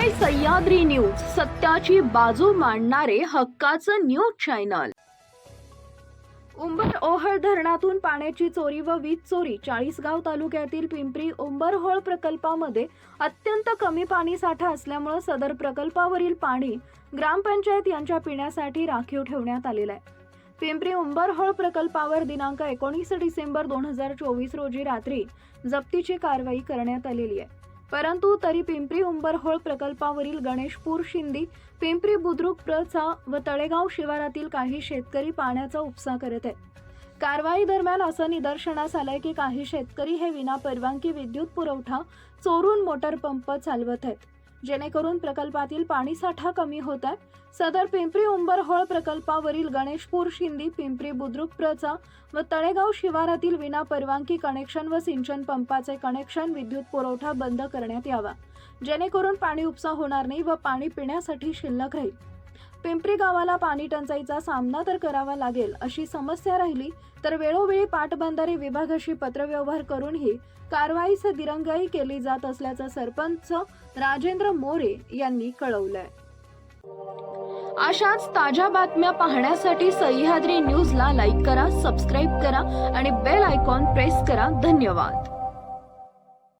Sahyadri news सत्याची बाजू मांडणारे हक्काचं न्यूज चॅनल उंबर ओहळ धरणातून पाण्याची चोरी व वीज चोरी चाळीसगाव तालुक्यातील पिंपरी उंबरहोळ प्रकल्पामध्ये अत्यंत कमी पाणी साठा असल्यामुळे सदर प्रकल्पावरील पाणी ग्रामपंचायत यांच्या पिण्यासाठी राखीव ठेवण्यात आलेलं आहे. पिंपरी उंबरहोळ प्रकल्पावर दिनांक एकोणीस डिसेंबर दोन हजार चोवीस रोजी रात्री जप्तीची कारवाई करण्यात आलेली आहे. परंतु तरी पिंपरी उंबरहोळ प्रकल्पावरील गणेशपूर शिंदी पिंपरी बुद्रुक प्रचा व तळेगाव शिवारातील काही शेतकरी पाण्याचा उपसा करत आहेत. कारवाई दरम्यान असं निदर्शनास आलंय की काही शेतकरी हे विना परवानगी विद्युत पुरवठा चोरून मोटर पंप चालवत आहेत. जेणेकरून प्रकल्पातील पाणीसाठा कमी होत आहे. सदर पिंपरी उंबरहोळ प्रकल्पावरील गणेशपूर शिंदी पिंपरी बुद्रुक प्रचा व तळेगाव शिवारातील विना परवानगी कनेक्शन व सिंचन पंपाचे कनेक्शन विद्युत पुरवठा बंद करण्यात यावा. जेणेकरून पाणी उपसा होणार नाही व पाणी पिण्यासाठी शिल्लक राहील. पिंपरी गावाला पाणी टंचाईचा सामना तर करावा लागेल अशी समस्या राहिली तर वेळोवेळी पाटबंधारे विभागाशी पत्रव्यवहार करूनही कारवाईस दिरंगाई केली जात असल्याचं सरपंच राजेंद्र मोरे यांनी कळवलंय. अशाच ताज्या बातम्या पाहण्यासाठी सह्याद्री न्यूजला लाईक करा सबस्क्राईब करा आणि बेल आयकॉन प्रेस करा. धन्यवाद.